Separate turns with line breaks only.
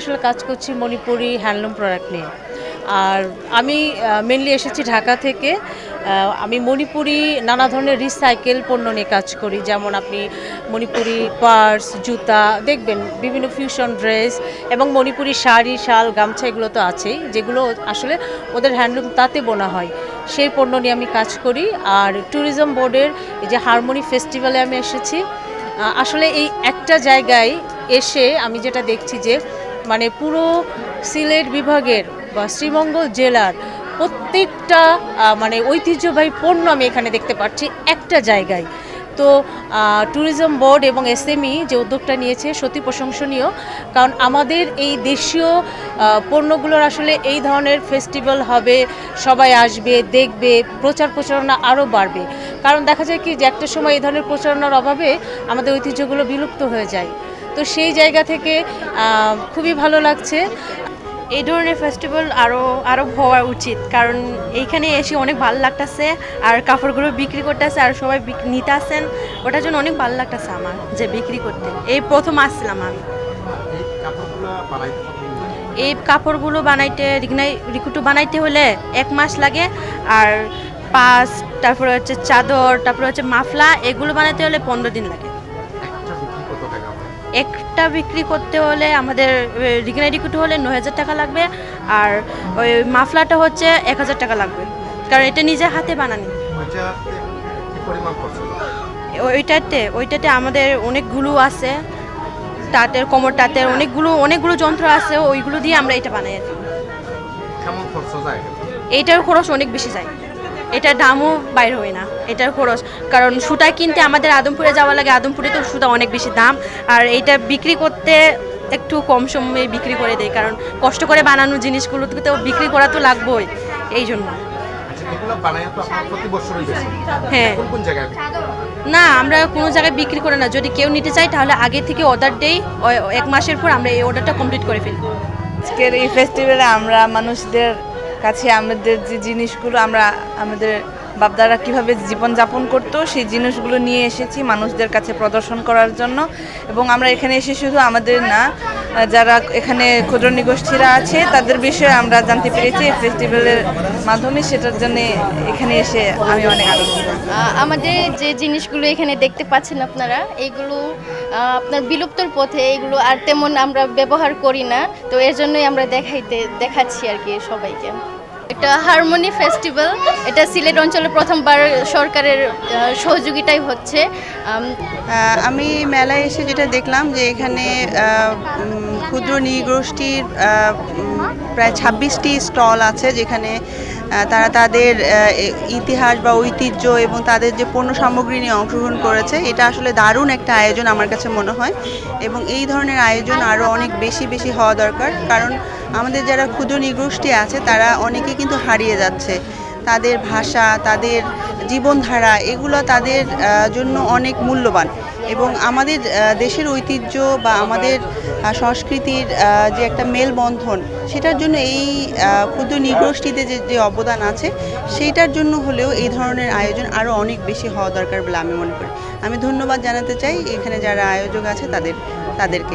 আসলে কাজ করছি মণিপুরি হ্যান্ডলুম প্রোডাক্ট নিয়ে। আর আমি মেনলি এসেছি ঢাকা থেকে। আমি মণিপুরি নানা ধরনের রিসাইকেল পণ্য নিয়ে কাজ করি। যেমন আপনি মণিপুরি পার্স, জুতা, দেখবেন বিভিন্ন ফিউশন ড্রেস এবং মণিপুরি শাড়ি, শাল, গামছা এগুলো তো আছেই। যেগুলো আসলে ওদের হ্যান্ডলুম তাতে বোনা হয়। সেই পণ্য নিয়ে আমি কাজ করি। আর ট্যুরিজম বোর্ডের এই যে হারমোনি ফেস্টিভ্যালে আমি এসেছি। আসলে এই একটা জায়গায় এসে আমি যেটা দেখছি যে মানে পুরো সিলেট বিভাগের বা শ্রীমঙ্গল জেলার প্রত্যেকটা মানে ঐতিহ্যবাহী পণ্য আমি এখানে দেখতে পাচ্ছি একটা জায়গায়। তো ট্যুরিজম বোর্ড এবং এসএমই যে উদ্যোগটা নিয়েছে সত্যি প্রশংসনীয়, কারণ আমাদের এই দেশীয় পণ্যগুলোর আসলে এই ধরনের ফেস্টিভ্যাল হবে, সবাই আসবে, দেখবে, প্রচার প্রচারণা আরও বাড়বে। কারণ দেখা যায় কি যে একটা সময় এই ধরনের প্রচারণার অভাবে আমাদের ঐতিহ্যগুলো বিলুপ্ত হয়ে যায়। তো সেই জায়গা থেকে খুবই ভালো লাগছে।
এই ধরনের ফেস্টিভ্যাল আরও আরও হওয়া উচিত কারণ এইখানে এসে অনেক ভালো লাগতেছে আর কাপড়গুলো বিক্রি করতেছে আর সবাই নিতে আসেন ওটার জন্য অনেক ভালো লাগতেছে আমার যে বিক্রি করতে। এই প্রথম আসছিলাম আমি।
এই কাপড়গুলো বানাইতে কতদিন
এই কাপড়গুলো বানাইতে রিকুটু বানাইতে হলে এক মাস লাগে আর পাস তারপরে হচ্ছে চাদর তারপরে হচ্ছে মাফলা এগুলো বানাইতে হলে পনেরো দিন লাগে।
একটা বিক্রি
করতে হলে আমাদের রিগনাই রিকুটু হলে ন হাজার টাকা লাগবে আর ওই মাফলাটা হচ্ছে এক হাজার টাকা লাগবে। কারণ এটা নিজে হাতে বানানি।
ওইটাতে?
ওইটাতে আমাদের অনেকগুলো আছে তাঁতের কোমর তাঁতের অনেকগুলো অনেকগুলো যন্ত্র আছে ওইগুলো দিয়ে আমরা এটা বানাই আর
যায়?
এইটার খরচ অনেক বেশি যায়। এটার দামও বাইর হয় না। এটার খরচ। কারণ সুতা কিনতে আমাদের আদমপুরে যাওয়া লাগে আদমপুরে তো সুতা অনেক বেশি দাম। আর এইটা বিক্রি করতে একটু কম সময়ে বিক্রি করে দেয় কারণ কষ্ট করে বানানো জিনিসগুলো তো বিক্রি করা তো লাগবেই এই জন্য।
আচ্ছা
হ্যাঁ? না আমরা কোনো জায়গায় বিক্রি করে না। যদি কেউ নিতে চাই তাহলে আগে থেকে অর্ডার দেই এক মাসের পর আমরা এই অর্ডারটা কমপ্লিট করে ফেলি।
আজকের এই ফেস্টিভ্যালে আমরা মানুষদের কাছে আমাদের যে জিনিসগুলো আমরা আমাদের বাপদারা কীভাবে জীবনযাপন করতো, সেই জিনিসগুলো নিয়ে এসেছি মানুষদের কাছে প্রদর্শন করার জন্য। এবং আমরা এখানে এসে শুধু আমাদের না, যারা এখানে ক্ষুদ্র নিগোষ্ঠীরা আছে, তাদের বিষয়ে আমরা জানতে পেরেছি ফেস্টিভ্যালের মাধ্যমে। সেটার জন্য এখানে এসে আমি অনেক আনন্দিত।
আমাদের যে জিনিসগুলো এখানে দেখতে পাচ্ছেন আপনারা এইগুলো আপনার বিলুপ্তর পথে এগুলো আর তেমন আমরা ব্যবহার করি না। তো এর জন্যই আমরা দেখাইতে, দেখাচ্ছি আর কি সবাইকে। এটা হারমোনি ফেস্টিভ্যাল। এটা সিলেট অঞ্চলে প্রথমবার সরকারের আহ, সহযোগিতায় হচ্ছে। আমি
মেলায় এসে যেটা দেখলাম যে এখানে ক্ষুদ্র নৃগোষ্ঠীর প্রায় ছাব্বিশটি স্টল আছে যেখানে তারা তাদের ইতিহাস বা ঐতিহ্য এবং তাদের যে পণ্য সামগ্রী নিয়ে অংশগ্রহণ করেছে এটা আসলে দারুণ একটা আয়োজন আমার কাছে মনে হয়। এবং এই ধরনের আয়োজন আরও অনেক বেশি বেশি হওয়া দরকার। কারণ আমাদের যারা ক্ষুদ্র নৃগোষ্ঠী আছে, তারা অনেকে কিন্তু হারিয়ে যাচ্ছে। তাদের ভাষা, তাদের জীবনধারা, এগুলো তাদের জন্য অনেক মূল্যবান। এবং আমাদের দেশের ঐতিহ্য বা আমাদের সংস্কৃতির যে একটা মেলবন্ধন, সেটার জন্য এই ক্ষুদ্র নৃগোষ্ঠীতে যে যে অবদান আছে, সেইটার জন্য হলেও এই ধরনের আয়োজন আরও অনেক বেশি হওয়া দরকার বলে আমি মনে করি। আমি ধন্যবাদ জানাতে চাই। এখানে যারা আয়োজক আছে, তাদের, তাদেরকে।